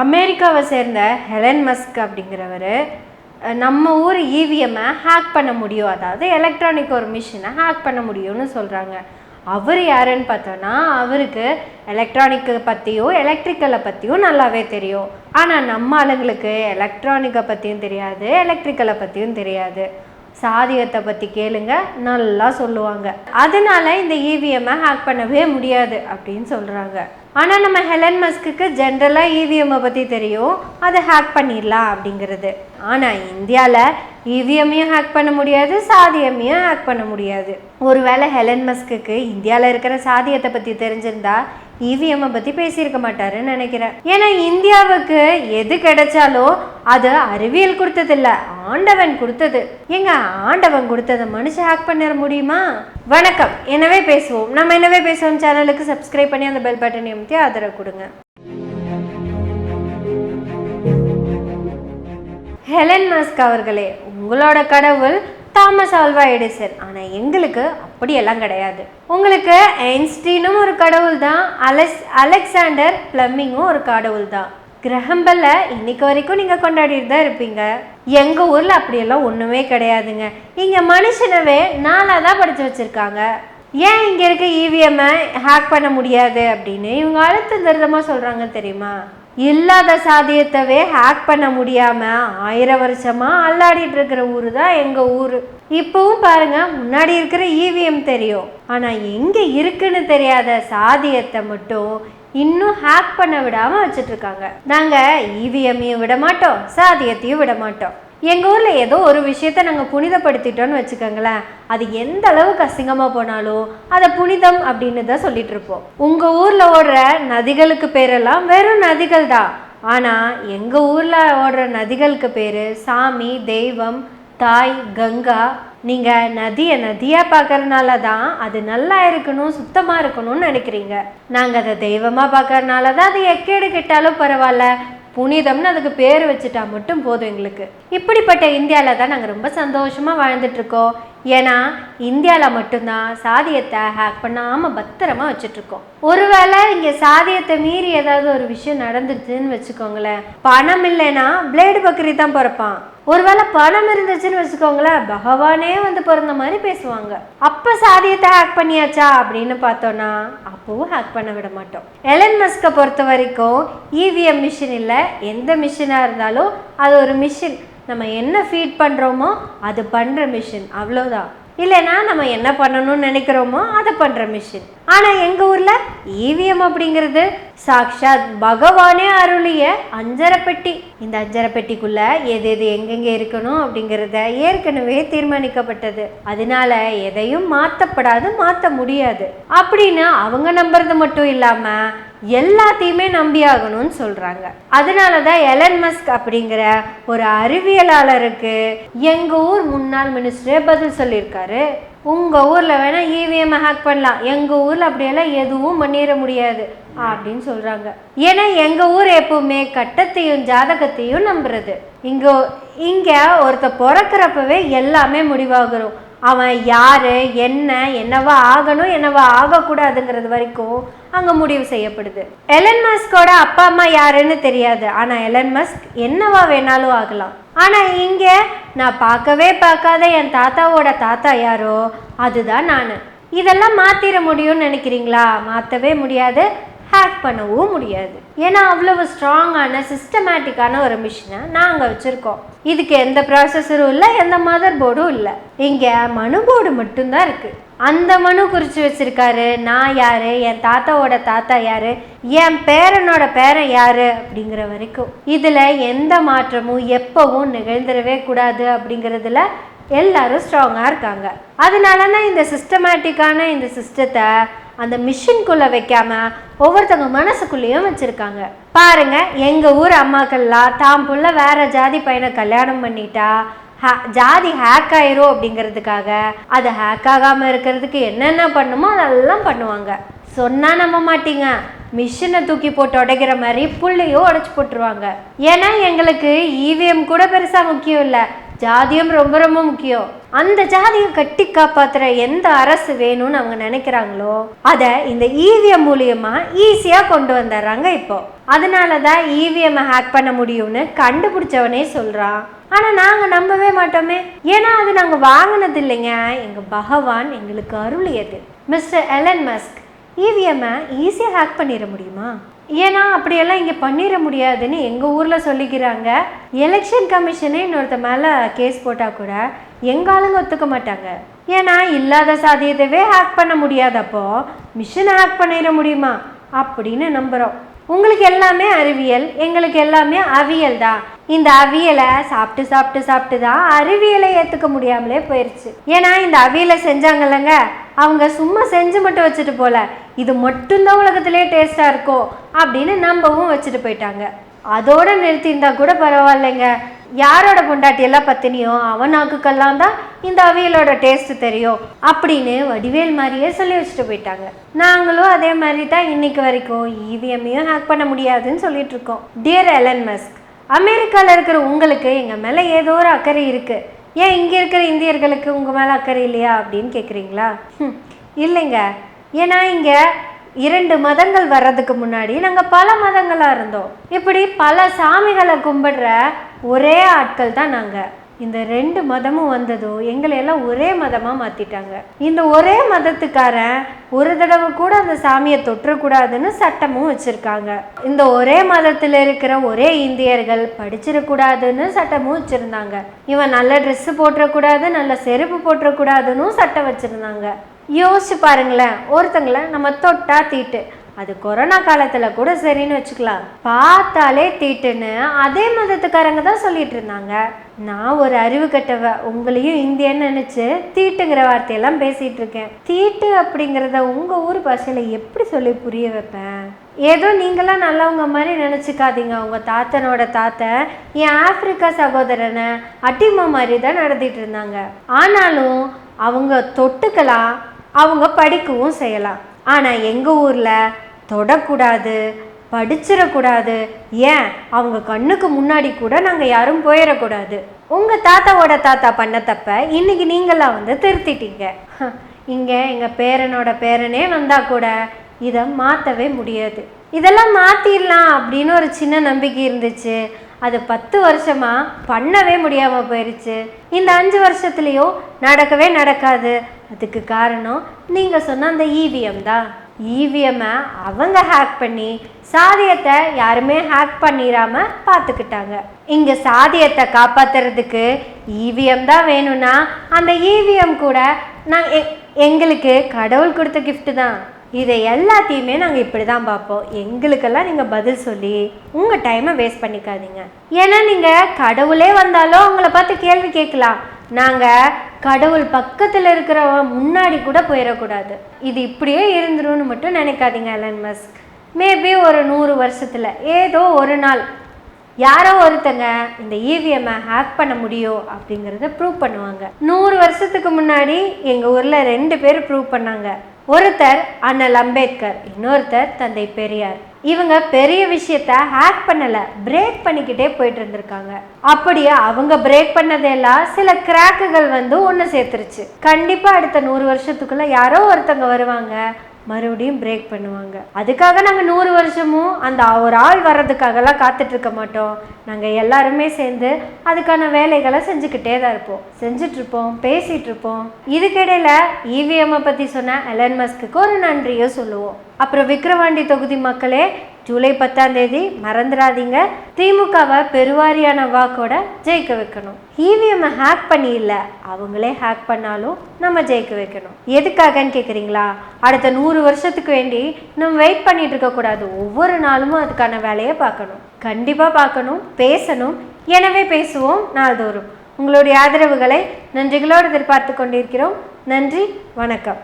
அமெரிக்காவை சேர்ந்த Helen Musk அப்படிங்கிறவர் நம்ம ஊர் இவிஎம்மை ஹேக் பண்ண முடியும். அதாவது எலக்ட்ரானிக் ஒரு மிஷினை ஹேக் பண்ண முடியும்னு சொல்கிறாங்க அவர் யாருன்னு பார்த்தோன்னா அவருக்கு எலக்ட்ரானிக்கை பற்றியும் எலக்ட்ரிக்கலை பற்றியும் நல்லாவே தெரியும். ஆனால் நம்ம ஆளுங்களுக்கு எலக்ட்ரானிக்கை பற்றியும் தெரியாது எலக்ட்ரிக்கலை பற்றியும் தெரியாது. சாதியத்தை பற்றி கேளுங்க நல்லா சொல்லுவாங்க. அதனால இந்த இவிஎம்மை ஹேக் பண்ணவே முடியாது அப்படின்னு சொல்கிறாங்க ஆனால் நம்ம ஹெலன் மஸ்க்கு ஜென்ரலாக இவிஎம்மை பற்றி தெரியும். அதை ஹேக் பண்ணிடலாம் அப்படிங்கிறது. ஆனால் இந்தியாவில் இவிஎம்மையும் ஹேக் பண்ண முடியாது சாதியமையும் ஹேக் பண்ண முடியாது. ஒருவேளை ஹெலன் மஸ்க்கு இந்தியாவில் இருக்கிற சாதியத்தை பற்றி தெரிஞ்சிருந்தா இவிஎம்மை பற்றி பேசியிருக்க மாட்டாருன்னு நினைக்கிறேன். ஏன்னா இந்தியாவுக்கு எது கிடைச்சாலும் அது அறிவியல் கொடுத்ததில்ல ஆண்டவன் கொடுத்தது. எங்க ஆண்டவன் கொடுத்ததை மனுஷன் ஹேக் பண்ணிட முடியுமா? வணக்கம். எனவே பேசுவோம். நம்ம எனவே பேசுவோம். சேனலுக்கு சப்ஸ்கிரைப் பண்ணி அந்த பெல் பட்டனை அமைத்து ஆதரவு கொடுங்க. ஹெலன் மாஸ்க் அவர்களே உங்களோட கடவுள் தாமஸ் ஆல்வா எடிசன். ஆனால் எங்களுக்கு அப்படியெல்லாம் கிடையாது. உங்களுக்கு ஐன்ஸ்டீனும் ஒரு கடவுள் தான் அலெக்ஸ் அலெக்சாண்டர் பிளம்மிங்கும் ஒரு கடவுள் தான் கிரகம்பல்ல இன்னைக்கு வரைக்கும் நீங்கள் கொண்டாடிட்டு தான் இருப்பீங்க. எங்கள் ஊரில் அப்படியெல்லாம் ஒன்றுமே கிடையாதுங்க. இங்கே மனுஷனவே நாளாக தான் படித்து வச்சுருக்காங்க. ஏன் இங்கே இருக்க இவிஎம்மை ஹேக் பண்ண முடியாது அப்படின்னு இவங்க அழுத்த திருத்தமாக சொல்கிறாங்க தெரியுமா? இல்லாத சாதியத்தவே ஹேக் பண்ண முடியாமல் ஆயிரம் வருஷமாக அல்லாடிட்டு இருக்கிற ஊர் தான் எங்கள் ஊர். இப்போவும் பாருங்க முன்னாடி இருக்கிற இவிஎம் தெரியும். ஆனால் எங்கே இருக்குன்னு தெரியாத சாதியத்தை மட்டும் இன்னும் ஹேக் பண்ண விடாமல் வச்சுட்டு இருக்காங்க. நாங்க இவிஎம்மையும் விட மாட்டோம் சாதியத்தையும் விட மாட்டோம் எங்கள் ஊரில் ஏதோ ஒரு விஷயத்தை நாங்கள் புனிதப்படுத்திட்டோம்னு வச்சுக்கோங்களேன். அது எந்த அளவுக்கு அசிங்கமாக போனாலும் அதை புனிதம் அப்படின்னு தான் சொல்லிட்டு இருப்போம். உங்கள் ஊரில் ஓடுற நதிகளுக்கு பேரெல்லாம் வெறும் நதிகள் தான். ஆனால் எங்கள் ஊரில் ஓடுற நதிகளுக்கு பேர் சாமி தெய்வம் தாய் கங்கா. நீங்கள் நதியை நதியாக பார்க்கறனால தான் அது நல்லா இருக்கணும் சுத்தமாக இருக்கணும்னு நினைக்கிறீங்க. நாங்கள் அதை தெய்வமாக பார்க்கறதுனால தான் அது எக்கேடு கெட்டாலும் பரவாயில்ல. புனிதம்னு அதுக்கு பேர் வச்சுட்டா மட்டும் போதும் எங்களுக்கு. இப்படிப்பட்ட இந்தியாவில் தான் நாங்கள் ரொம்ப சந்தோஷமாக வாழ்ந்துட்டுருக்கோம் ஏன்னா இந்தியாவில் மட்டும்தான் சாதியத்தை ஹேக் பண்ணாமல் பத்திரமா வச்சுட்ருக்கோம் ஒருவேளை இங்கே சாதியத்தை மீறி ஏதாவது ஒரு விஷயம் நடந்துச்சுன்னு வச்சுக்கோங்களேன். பணம் இல்லைன்னா பிளேடு பக்கரி தான் பிறப்பான். ஒருவேளை பணம் இருந்துச்சுன்னு வச்சுக்கோங்களேன் பகவானே வந்து பிறந்த மாதிரி பேசுவாங்க. அப்போ சாதியத்தை ஹேக் பண்ணியாச்சா அப்படின்னு பார்த்தோன்னா அப்பவும் ஹேக் பண்ண விட மாட்டோம். எலன் மஸ்கை பொறுத்த வரைக்கும் இவிஎம் மிஷின் இல்லை எந்த மிஷினாக இருந்தாலும் அது ஒரு மிஷின் நம்ம என்ன ஃபீட் பண்ணுறோமோ அது பண்ணுற மிஷின் அவ்வளோதான் இல்லைன்னா நம்ம என்ன பண்ணணும்னு நினைக்கிறோமோ அதை பண்ணுற மிஷின் ஆனால் எங்கள் ஊரில் இவிஎம் அப்படிங்கிறது சாக்ஷாத் பகவானே அருளிய அஞ்சரை பெட்டி இந்த அஞ்சரை பெட்டிக்குள்ளே எது எது எங்கெங்கே இருக்கணும் அப்படிங்கிறத ஏற்கனவே தீர்மானிக்கப்பட்டது. அதனால எதையும் மாற்றப்படாது மாற்ற முடியாது. அப்படின்னு அவங்க நம்புறது மட்டும் இல்லாமல் எல்லாத்தையுமே நம்பியாகணும்னு சொல்கிறாங்க அதனால தான் எலன் மஸ்க் அப்படிங்கிற ஒரு அறிவியலாளருக்கு எங்கள் ஊர் முன்னாள் மினிஸ்டரே பதில் சொல்லியிருக்காரு. உங்கள் ஊரில் வேணால் இவிஎம் ஹேக் பண்ணலாம். எங்கள் ஊரில் அப்படியெல்லாம் எதுவும் பண்ணிட முடியாது அப்படின்னு சொல்கிறாங்க ஏன்னா எங்கள் ஊர் எப்பவுமே கட்டத்தையும் ஜாதகத்தையும் நம்புறது. இங்கே இங்கே ஒருத்த பிறக்கிறப்பவே எல்லாமே முடிவாகிறோம் அவன் யார் என்ன என்னவா ஆகணும் என்னவா ஆகக்கூடாதுங்கிறது வரைக்கும் அங்கே முடிவு செய்யப்படுது. எலன் மஸ்கோட அப்பா அம்மா யாருன்னு தெரியாது. ஆனால் எலன் மஸ்க் என்னவா வேணாலும் ஆகலாம். ஆனால் இங்கே நான் பார்க்கவே பார்க்காத என் தாத்தாவோட தாத்தா யாரோ அதுதான் நான். இதெல்லாம் மாற்றிட முடியும்னு நினைக்கிறீங்களா? மாற்றவே முடியாது. ஹேக் பண்ணவும் முடியாது. ஏன்னா அவ்வளவு ஸ்ட்ராங்கான சிஸ்டமேட்டிக்கான ஒரு மிஷினை நாங்கள் வச்சுருக்கோம். இதுக்கு எந்த ப்ராசஸரும் இல்லை எந்த மதர் போர்டும் இல்லை. இங்கே மனு போர்டு மட்டும்தான் இருக்குது அந்த மனு குறித்து வச்சுருக்காரு நான் யார் என் தாத்தாவோட தாத்தா யார் என் பேரனோட பேரன் யார் அப்படிங்கிற வரைக்கும். இதில் எந்த மாற்றமும் எப்போவும் நிகழ்ந்துடவே கூடாது அப்படிங்கிறதுல எல்லாரும் ஸ்ட்ராங்காக இருக்காங்க. அதனால தான் இந்த சிஸ்டமேட்டிக்கான இந்த சிஸ்டத்தை அந்த மிஷின்குள்ளே வைக்காம ஒவ்வொருத்தவங்க மனசுக்குள்ளேயும் வச்சுருக்காங்க. பாருங்க எங்கள் ஊர் அம்மாக்கள்லாம் தாம் புள்ள வேற ஜாதி பையனை கல்யாணம் பண்ணிட்டா ஜாதி ஹேக் ஆயிரும் அப்படிங்கிறதுக்காக அது ஹேக் ஆகாமல் இருக்கிறதுக்கு என்னென்ன பண்ணுமோ அதெல்லாம் பண்ணுவாங்க. சொன்னால் நம்ப மாட்டீங்க. மிஷினை தூக்கி போட்டு உடைக்கிற மாதிரி புள்ளையும் உடைச்சி போட்டுருவாங்க. ஏன்னா எங்களுக்கு இவிஎம் கூட பெருசாக முக்கியம் இல்லை. ஜாதியம் ரொம்ப ரொம்ப முக்கியம். அந்த ஜாதியை கட்டி காப்பாத்துற எந்த அரசு வேணும்னு அவங்க நினைக்கிறாங்களோ அதை இந்த இவிஎம் மூலியமா ஈஸியா கொண்டு வந்துடுறாங்க இப்போ. அதனால தான் இவிஎம் ஹேக் பண்ண முடியும்னு கண்டுபிடிச்சவனே சொல்றான் ஆனா நாங்க நம்பவே மாட்டோமே. ஏன்னா அது நாங்க வாங்கினது இல்லைங்க. எங்க பகவான் எங்களுக்கு அருளியது. மிஸ்டர் எலன் மஸ்க் இவிஎம்மை ஈஸியாக ஹேக் பண்ணிட முடியுமா? ஏன்னா அப்படியெல்லாம் இங்கே பண்ணிட முடியாதுன்னு எங்கள் ஊரில் சொல்லிக்கிறாங்க. எலெக்ஷன் கமிஷனே இன்னொருத்த மேலே கேஸ் போட்டால் கூட எங்கள் ஆளுங்க ஒத்துக்க மாட்டாங்க. ஏன்னா இல்லாத சாதியத்தவே ஹேக் பண்ண முடியாதப்போ மிஷினை ஹேக் பண்ணிட முடியுமா? அப்படின்னு நம்புகிறோம் உங்களுக்கு எல்லாமே அறிவியல் எங்களுக்கு எல்லாமே அவியல் தான். இந்த அவியலை சாப்பிட்டு சாப்பிட்டு சாப்பிட்டு தான் அறிவியலை ஏற்றுக்க முடியாமலே போயிடுச்சு ஏன்னா இந்த அவியலை செஞ்சாங்கல்லங்க அவங்க சும்மா செஞ்சு மட்டும் வச்சுட்டு போல. இது மட்டும்தான் உலகத்திலே டேஸ்ட்டாக இருக்கும் அப்படின்னு நம்பவும் வச்சுட்டு போயிட்டாங்க. அதோட நிறுத்தியிருந்தா கூட பரவாயில்லைங்க. யாரோட பொண்டாட்டி எல்லாம் பத்தினியோ அவன் நாக்குக்கெல்லாம் தான் இந்த அவியலோட டேஸ்ட் தெரியும் அப்படின்னு வடிவேல் மாதிரியே சொல்லி வச்சுட்டு போயிட்டாங்க. நாங்களும் அதே மாதிரி தான் இன்னைக்கு வரைக்கும் இவிஎம்மையும் ஹேக் பண்ண முடியாதுன்னு சொல்லிட்டு இருக்கோம். டியர் எலன் மஸ்க் அமெரிக்காவில் இருக்கிற உங்களுக்கு எங்கள் மேலே ஏதோ ஒரு அக்கறை இருக்குது ஏன் இங்கே இருக்கிற இந்தியர்களுக்கு உங்கள் மேலே அக்கறை இல்லையா அப்படின்னு கேட்குறீங்களா இல்லைங்க. ஏன்னா இங்கே இரண்டு மதங்கள் வர்றதுக்கு முன்னாடி நாங்கள் பல மதங்களாக இருந்தோம். இப்படி பல சாமிகளை கும்பிடுற ஒரே ஆட்கள் தான் நாங்கள் இந்த ரெண்டு மதமும் வந்ததும் எங்களை எல்லாம் ஒரே மதமாக மாற்றிட்டாங்க இந்த ஒரே மதத்துக்காரன் ஒரு தடவை கூட அந்த சாமியை தொற்றக்கூடாதுன்னு சட்டமும் வச்சுருக்காங்க. இந்த ஒரே மதத்தில் இருக்கிற ஒரே இந்தியர்கள் படிச்சிடக்கூடாதுன்னு சட்டமும் வச்சுருந்தாங்க. இவன் நல்ல ட்ரெஸ்ஸு போட்டுறக்கூடாது நல்ல செருப்பு போட்டுறக்கூடாதுன்னு சட்டம் வச்சுருந்தாங்க. யோசிச்சு பாருங்களேன் ஒருத்தங்களை நம்ம தொட்டா தீட்டு. அது கொரோனா காலத்துல கூட சரின்னு வச்சுக்கலாம். பார்த்தாலே தீட்டுன்னு அதே மதத்துக்காரங்க தான் சொல்லிட்டு இருந்தாங்க. நான் ஒரு அறிவு கட்டவ உங்களையும் இந்தியன்னு நினைச்சு தீட்டுங்கிற வார்த்தையெல்லாம் பேசிட்டு இருக்கேன். தீட்டு அப்படிங்கிறத உங்க ஊர் பாஷையில எப்படி சொல்லி புரிய வைப்பேன்? ஏதோ நீங்களாம் நல்லவங்க மாதிரி நினச்சிக்காதீங்க. உங்க தாத்தனோட தாத்தன் என் ஆப்பிரிக்கா சகோதரனை அட்டிமா மாதிரி தான் நடத்திட்டு இருந்தாங்க. ஆனாலும் அவங்க தொட்டுக்கலாம் அவங்க படிக்கவும் செய்யலாம். ஆனால் எங்கள் ஊரில் தொடக்கூடாது படிச்சிடக்கூடாது. ஏன்? அவங்க கண்ணுக்கு முன்னாடி கூட நாங்கள் யாரும் போயிடக்கூடாது. உங்கள் தாத்தாவோட தாத்தா பண்ண தப்ப இன்னைக்கு நீங்களாம் வந்து திருத்திட்டீங்க. இங்கே எங்கள் பேரனோட பேரனே வந்தால் கூட இதை மாற்றவே முடியாது. இதெல்லாம் மாற்றிடலாம் அப்படின்னு ஒரு சின்ன நம்பிக்கை இருந்துச்சு. அது பத்து வருஷமாக பண்ணவே முடியாமல் போயிடுச்சு இந்த அஞ்சு வருஷத்துலேயும் நடக்கவே நடக்காது. அதுக்கு காரணம் நீங்கள் சொன்ன அந்த இவிஎம் தான். இவிஎம்மை அவங்க ஹேக் பண்ணி சாதியத்தை யாருமே ஹேக் பண்ணிடாம பார்த்துக்கிட்டாங்க இங்கே சாதியத்தை காப்பாற்றுறதுக்கு இவிஎம் தான் வேணும்னா அந்த இவிஎம் கூட நான் எங்களுக்கு கடவுள் கொடுத்த கிஃப்ட்டு தான். இதை எல்லாத்தையுமே நாங்கள் இப்படி தான் பார்ப்போம். எங்களுக்கெல்லாம் நீங்கள் பதில் சொல்லி உங்கள் டைமை வேஸ்ட் பண்ணிக்காதீங்க. ஏன்னா நீங்கள் கடவுளே வந்தாலும் அவங்கள பார்த்து கேள்வி கேட்கலாம். நாங்கள் கடவுள் பக்கத்தில் இருக்கிறவன் முன்னாடி கூட போயிடக்கூடாது. இது இப்படியே இருந்துரும்னு மட்டும் நினைக்காதீங்க எலன் மஸ்க் மேபி ஒரு நூறு வருஷத்தில் ஏதோ ஒரு நாள் யாரோ ஒருத்தங்க இந்த இவிஎம்மை ஹேக் பண்ண முடியும் அப்படிங்கிறத ப்ரூவ் பண்ணுவாங்க. நூறு வருஷத்துக்கு முன்னாடி எங்கள் ஊரில் ரெண்டு பேர் ப்ரூவ் பண்ணாங்க. ஒருத்தர் அண்ணல் அம்பேத்கர் இன்னொருத்தர் தந்தை பெரியார். இவங்க பெரிய விஷயத்த ஹேக் பண்ணல பிரேக் பண்ணிக்கிட்டே போயிட்டு இருந்திருக்காங்க. அப்படியே அவங்க பிரேக் பண்ணதெல்லாம் சில கிராக்குகள் வந்து ஒன்று சேர்த்துருச்சு. கண்டிப்பாக அடுத்த நூறு வருஷத்துக்குள்ள யாரோ ஒருத்தங்க வருவாங்க. மறுபடியும் பிரேக் பண்ணுவாங்க. அதுக்காக நாங்கள் நூறு வருஷமும் அந்த ஒரு ஆள் வர்றதுக்காகலாம் காத்துட்டு இருக்க மாட்டோம். நாங்கள் எல்லாருமே சேர்ந்து அதுக்கான வேலைகளை செஞ்சுக்கிட்டே தான் இருப்போம். செஞ்சிட்ருப்போம் பேசிகிட்ருப்போம் இதுக்கிடையில் இவிஎம்மை பற்றி சொன்ன எலன் மஸ்க்கு ஒரு நன்றியை சொல்லுவோம். அப்புறம் விக்ரவாண்டி தொகுதி மக்களே ஜூலை பத்தாம் தேதி மறந்துடாதீங்க திமுகவை பெருவாரியான வாக்கோட ஜெயிக்க வைக்கணும். இவிஎம்மை ஹேக் பண்ணி இல்லை அவங்களே ஹேக் பண்ணாலும் நம்ம ஜெயிக்க வைக்கணும். எதுக்காகன்னு கேட்குறீங்களா அடுத்த நூறு வருஷத்துக்கு வேண்டி நம்ம வெயிட் பண்ணிட்டு இருக்கக்கூடாது ஒவ்வொரு நாளும் அதுக்கான வேலையை பார்க்கணும். கண்டிப்பாக பார்க்கணும் பேசணும். எனவே பேசுவோம் நாள்தோறும். உங்களுடைய ஆதரவுகளை நன்றிகளோடு எதிர்பார்த்து கொண்டிருக்கிறோம். நன்றி வணக்கம்.